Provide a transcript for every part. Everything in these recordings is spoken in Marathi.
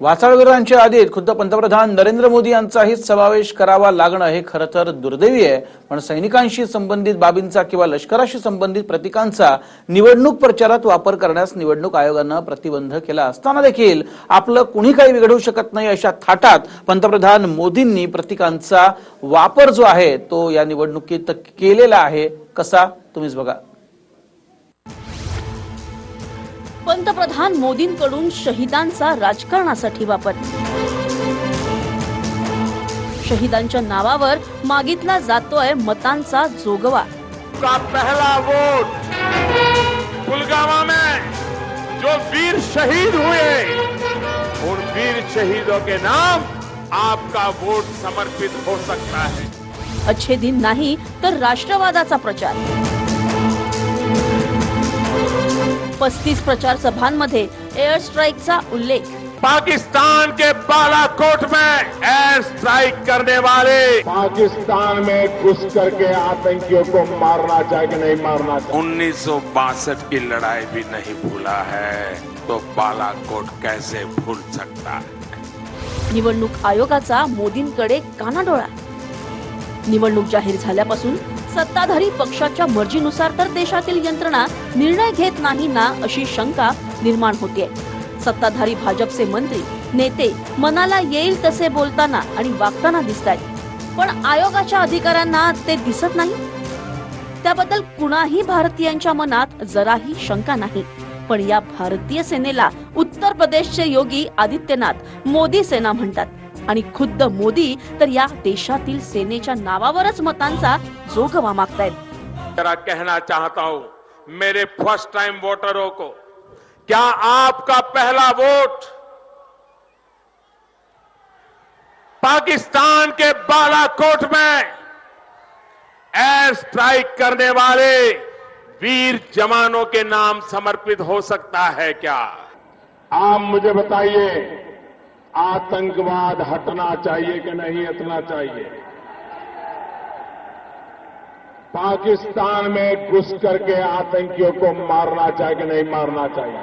वाचाळवीरांच्या यादीत खुद्द पंतप्रधान नरेंद्र मोदी यांचाही समावेश करावा लागणं हे खरं तर दुर्दैवी आहे. पण सैनिकांशी संबंधित बाबींचा किंवा लष्कराशी संबंधित प्रतीकांचा निवडणूक प्रचारात वापर करण्यास निवडणूक आयोगानं प्रतिबंध केला असताना देखील आपलं कुणी काही बिघडवू शकत नाही अशा थाटात पंतप्रधान मोदींनी प्रतीकांचा वापर जो आहे तो या निवडणुकीत केलेला आहे. कसा? तुम्हीच बघा. पंतप्रधान मोदींकडून शहीदांचा राजकारणासाठी वापर. शहीदांच्या नावावर मागितला जातोय मतांचा जोगवा. का पहला वोट? पुलवामा में जो वीर शहीद हुए उन वीर शहीदों के नाम आपका वोट समर्पित हो सकता है। अच्छे दिन नाही तर राष्ट्रवादाचा प्रचार. पस्तीस प्रचार सभांमध्ये एअर स्ट्राईकचा उल्लेख. पाकिस्तान के बालाकोट में एयर स्ट्राइक करने वाले. पाकिस्तान में घुस करके आतंकियों को मारना चाहिए कि नहीं मारना चाहिए? उन्नीस की लड़ाई भी नहीं भूला है तो बालाकोट कैसे भूल सकता है? निवडणूक आयोगाचा मोदींकडे कानाडोळा. निवडणूक जाहीर झाल्यापासून सत्ताधारी पक्षाच्या मर्जीनुसार तर देशातील यंत्रणा निर्णय घेत नाही ना अशी शंका निर्माण होतीये. सत्ताधारी भाजपचे मंत्री नेते मनाला येईल तसे बोलताना आणि वागताना दिसत आहेत पण आयोगाच्या अधिकाऱ्यांना ते दिसत नाही. त्याबद्दल कुणाही भारतीयांच्या मनात जराही शंका नाही. पण या भारतीय सेनेला उत्तर प्रदेशचे योगी आदित्यनाथ मोदी सेना म्हणतात. आणि खुद्द मोदी तर या देशातील सेनेच्या नावावरच मतांचा जोगवा मागतायत. जरा कहना चाहता हूँ मेरे फ़र्स्ट टाइम वोटरों को क्या आपका पहला वोट पाकिस्तान के बालाकोट में एयर स्ट्राइक करने वाले वीर जवानों के नाम समर्पित हो सकता है क्या? आप मुझे बताइए आतंकवाद हटना चाहिए कि नहीं हटना चाहिए? पाकिस्तान में घुस करके आतंकियों को मारना चाहिए कि नहीं मारना चाहिए?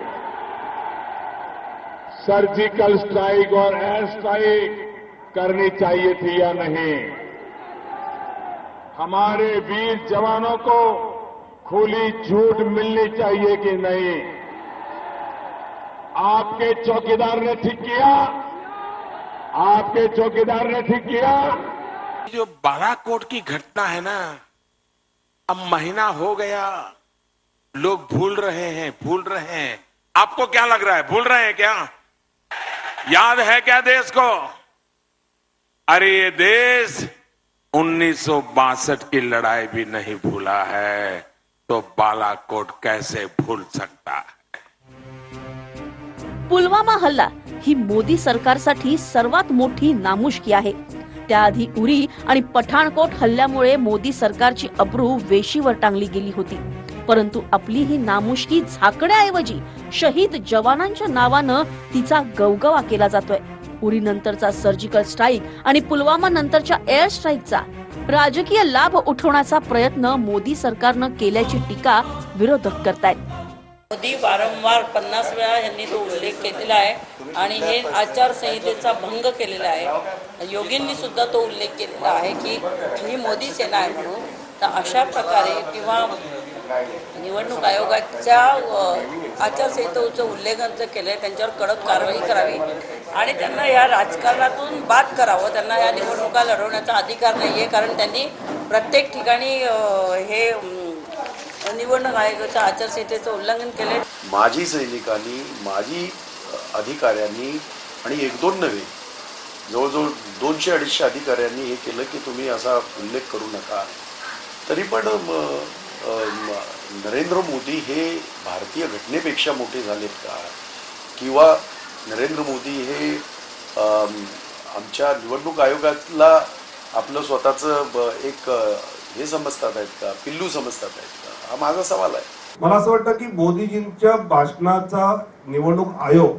सर्जिकल स्ट्राइक और एयर स्ट्राइक करनी चाहिए थी या नहीं? हमारे वीर जवानों को खुली झूठ मिलनी चाहिए कि नहीं? आपके चौकीदार ने ठीक किया? आपके चौकीदार ने ठीक किया। जो बालाकोट की घटना है ना, अब महीना हो गया। लोग भूल रहे हैं, भूल रहे हैं। आपको क्या लग रहा है? भूल रहे हैं क्या? याद है क्या देश को? अरे ये देश उन्नीस सौ बासठ की लड़ाई भी नहीं भूला है तो बालाकोट कैसे भूल सकता? है पुलवामा हल्ला ही मोदी सरकारसाठी सर्वात मोठी नामुष्की आहे. त्याआधी उरी आणि पठाणकोट हल्ल्यामुळे मोदी सरकारची अब्रू वेशीवर टांगली गेली होती. परंतु आपली ही नामुष्की झाकण्याऐवजी शहीद जवानांच्या नावानं तिचा गवगवा केला जातोय. उरी नंतरचा सर्जिकल स्ट्राईक आणि पुलवामा नंतरच्या एअर स्ट्राईकचा राजकीय लाभ उठवण्याचा प्रयत्न मोदी सरकारनं केल्याची टीका विरोधक करतायत. मोदी वारंवार पन्नास वेळा यांनी तो उल्लेख केलेला आहे आणि हे आचारसंहितेचा भंग केलेला आहे. योगींनी सुद्धा तो उल्लेख केलेला आहे की ही मोदी सेना आहे म्हणून. तर अशा प्रकारे किंवा निवडणूक आयोगाच्या आचारसंहितेचं उल्लेखन जर केलं आहे त्यांच्यावर कडक कारवाई करावी. आणि त्यांना या राजकारणातून बाद करावं. त्यांना या निवडणुका लढवण्याचा अधिकार नाही आहे कारण त्यांनी प्रत्येक ठिकाणी हे निवडणूक आयोगाच्या आचारसंहितेचं उल्लंघन केले माजी सैनिकांनी माजी अधिकाऱ्यांनी आणि एक दोन नव्हे जवळजवळ दोनशे अडीचशे अधिकाऱ्यांनी हे केलं की तुम्ही असा उल्लेख करू नका. तरी पण नरेंद्र मोदी हे भारतीय घटनेपेक्षा मोठे झालेत का? किंवा नरेंद्र मोदी हे आमच्या निवडणूक आयोगातला आपलं स्वतःचं एक हे समजतात आहेत का? पिल्लू समजतात आहेत का? हा माझा सवाल आहे. मला असं वाटतं की मोदीजींच्या भाषणाचा निवडणूक आयोग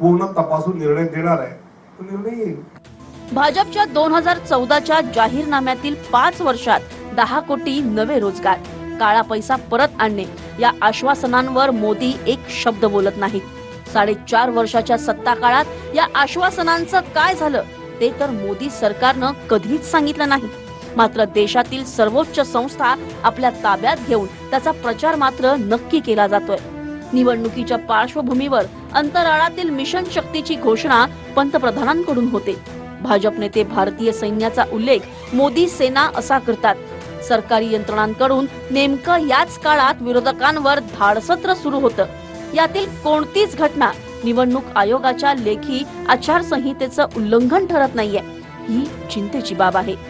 पूर्ण तपासून निर्णय देणार आहे. तो निर्णय येईल. भाजपच्या दोन हजार चौदाच्या जाहीरनाम्यातील पाच वर्षात दहा कोटी नवे रोजगार काळा पैसा परत आणणे या आश्वासनांवर मोदी एक शब्द बोलत नाहीत. साडेचार वर्षाच्या सत्ता काळात या आश्वासनांचं काय झालं ते तर मोदी सरकारनं कधीच सांगितलं नाही. मात्र देशातील सर्वोच्च संस्था आपल्या ताब्यात घेऊन त्याचा प्रचार मात्र नक्की केला जातोय. निवडणुकीच्या पार्श्वभूमीवर अंतराळातील मिशन शक्तीची घोषणा पंतप्रधानांकडून होते. भाजप नेते भारतीय सैन्याचा उल्लेख मोदी सेना असा करतात. सरकारी यंत्रणांकडून नेमकं याच काळात विरोधकांवर धाडसत्र सुरू होतं. यातील कोणतीच घटना निवडणूक आयोगाच्या लेखी आचारसंहितेचं उल्लंघन ठरत नाहीये. ही चिंतेची बाब आहे.